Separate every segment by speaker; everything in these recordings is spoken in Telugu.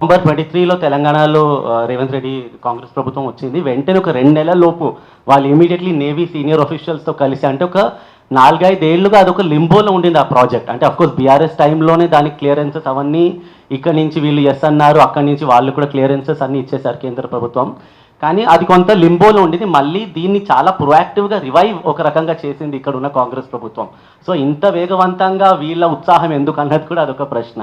Speaker 1: నవంబర్ ట్వంటీ త్రీలో తెలంగాణలో రేవంత్ రెడ్డి కాంగ్రెస్ ప్రభుత్వం వచ్చింది. వెంటనే ఒక రెండు నెలల లోపు వాళ్ళు ఇమీడియట్లీ నేవీ సీనియర్ ఆఫీషియల్స్తో కలిసి అంటే ఒక నాలుగైదేళ్ళుగా అదొక లింబోలో ఉండింది ఆ ప్రాజెక్ట్ అంటే అఫ్కోర్స్ బీఆర్ఎస్ టైంలోనే దానికి క్లియరెన్సెస్ అవన్నీ ఇక్కడి నుంచి వీళ్ళు ఎస్ అన్నారు. అక్కడి నుంచి వాళ్ళు కూడా క్లియరెన్సెస్ అన్నీ ఇచ్చేశారు కేంద్ర ప్రభుత్వం. కానీ అది కొంత లింబోలో ఉండేది. మళ్ళీ దీన్ని చాలా ప్రొయాక్టివ్గా రివైవ్ ఒక రకంగా చేసింది ఇక్కడ ఉన్న కాంగ్రెస్ ప్రభుత్వం. సో ఇంత వేగవంతంగా వీళ్ళ ఉత్సాహం ఎందుకు అన్నది కూడా అదొక ప్రశ్న.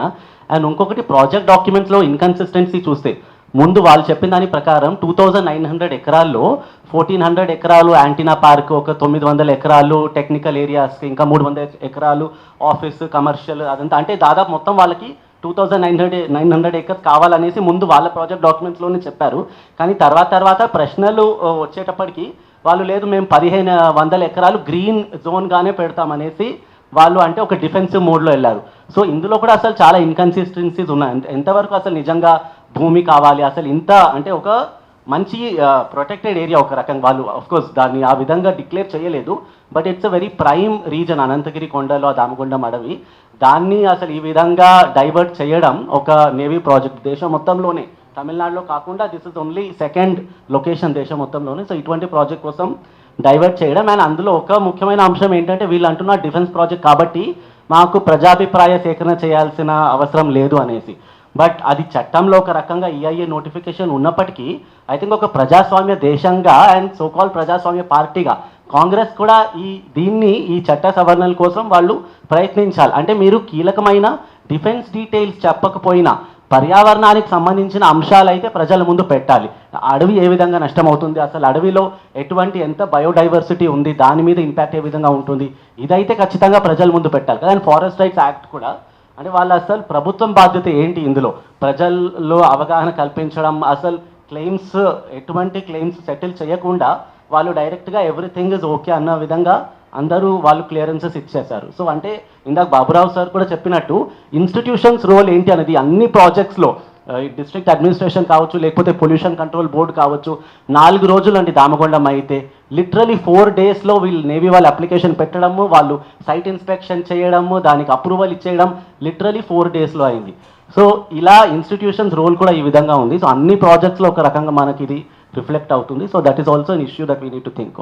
Speaker 1: అండ్ ఇంకొకటి ప్రాజెక్ట్ డాక్యుమెంట్స్లో ఇన్కన్సిస్టెన్సీ చూస్తే ముందు వాళ్ళు చెప్పిన దాని ప్రకారం టూ థౌజండ్ నైన్ హండ్రెడ్ ఎకరాల్లో ఫోర్టీన్ హండ్రెడ్ ఎకరాలు యాంటీనా పార్క్ ఒక తొమ్మిది వందల ఎకరాలు టెక్నికల్ ఏరియాస్ ఇంకా మూడు వందల ఎకరాలు ఆఫీస్ కమర్షియల్ అదంతా. అంటే దాదాపు మొత్తం వాళ్ళకి two thousand nine hundred nine hundred acres కావాలనేసి ముందు వాళ్ళ ప్రాజెక్ట్ డాక్యుమెంట్స్లోనే చెప్పారు. కానీ తర్వాత తర్వాత ప్రశ్నలు వచ్చేటప్పటికి వాళ్ళు లేదు మేము పదిహేను వందల ఎకరాలు గ్రీన్ జోన్గానే పెడతామనేసి వాళ్ళు అంటే ఒక డిఫెన్సివ్ మోడ్లో వెళ్ళారు. సో ఇందులో కూడా అసలు చాలా ఇన్కన్సిస్టెన్సీస్ ఉన్నాయి. ఎంతవరకు అసలు నిజంగా భూమి కావాలి అసలు ఇంత అంటే ఒక మంచి ప్రొటెక్టెడ్ ఏరియా ఒక రకంగా వాళ్ళు కోర్స్ దాన్ని ఆ విధంగా డిక్లేర్ చేయలేదు but it's a very prime reason Anantagiri కొండలో ఆ దామగుండం అడవి. దాన్ని అసలు ఈ విధంగా డైవర్ట్ చేయడం ఒక నేవీ ప్రాజెక్ట్ దేశం మొత్తంలోనే. తమిళనాడులో కాకుండా this is only second location దేశం మొత్తంలోనే. సో ఇటువంటి ప్రాజెక్ట్ కోసం డైవర్ట్ చేయడం అండ్ అందులో ఒక ముఖ్యమైన అంశం ఏంటంటే వీళ్ళు అంటున్న డిఫెన్స్ ప్రాజెక్ట్ కాబట్టి మాకు ప్రజాభిప్రాయ సేకరణ చేయాల్సిన అవసరం లేదు అనేసి. బట్ అది చట్టంలో ఒక రకంగా ఈఐఏ నోటిఫికేషన్ ఉన్నప్పటికీ ఐ థింక్ ఒక ప్రజాస్వామ్య దేశంగా అండ్ సోకాల్ ప్రజాస్వామ్య పార్టీగా కాంగ్రెస్ కూడా ఈ దీన్ని ఈ చట్ట సవరణల కోసం వాళ్ళు ప్రయత్నించాలి. అంటే మీరు కీలకమైన డిఫెన్స్ డీటెయిల్స్ చెప్పకపోయినా పర్యావరణానికి సంబంధించిన అంశాలు అయితే ప్రజల ముందు పెట్టాలి. అడవి ఏ విధంగా నష్టమవుతుంది? అసలు అడవిలో ఎటువంటి ఎంత బయోడైవర్సిటీ ఉంది? దాని మీద ఇంపాక్ట్ ఏ విధంగా ఉంటుంది? ఇదైతే ఖచ్చితంగా ప్రజల ముందు పెట్టాలి కదా. అండ్ ఫారెస్ట్ రైట్స్ యాక్ట్ కూడా అంటే వాళ్ళు అసలు ప్రభుత్వం బాధ్యత ఏంటి ఇందులో? ప్రజల్లో అవగాహన కల్పించడం అసలు క్లెయిమ్స్ ఎటువంటి క్లెయిమ్స్ సెటిల్ చేయకుండా వాళ్ళు డైరెక్ట్గా ఎవ్రీథింగ్ ఇస్ ఓకే అన్న విధంగా అందరూ వాళ్ళు క్లియరెన్సెస్ ఇచ్చేశారు. సో అంటే ఇందాక బాబురావు సార్ కూడా చెప్పినట్టు ఇన్స్టిట్యూషన్స్ రోల్ ఏంటి అనేది అన్ని ప్రాజెక్ట్స్లో డిస్ట్రిక్ట్ అడ్మినిస్ట్రేషన్ కావచ్చు లేకపోతే పొల్యూషన్ కంట్రోల్ బోర్డు కావచ్చు నాలుగు రోజులు అండి దామకొండం అయితే లిటరలీ ఫోర్ డేస్లో వీళ్ళు నేవీ వాళ్ళు అప్లికేషన్ పెట్టడము వాళ్ళు సైట్ ఇన్స్పెక్షన్ చేయడము దానికి అప్రూవల్ ఇచ్చేయడం లిటరలీ ఫోర్ డేస్లో అయింది. సో ఇలా ఇన్స్టిట్యూషన్స్ రోల్ కూడా ఈ విధంగా ఉంది. సో అన్ని ప్రాజెక్ట్స్లో ఒక రకంగా మనకి ఇది రిఫ్లెక్ట్ అవుతుంది. So that is also an issue that we need to think of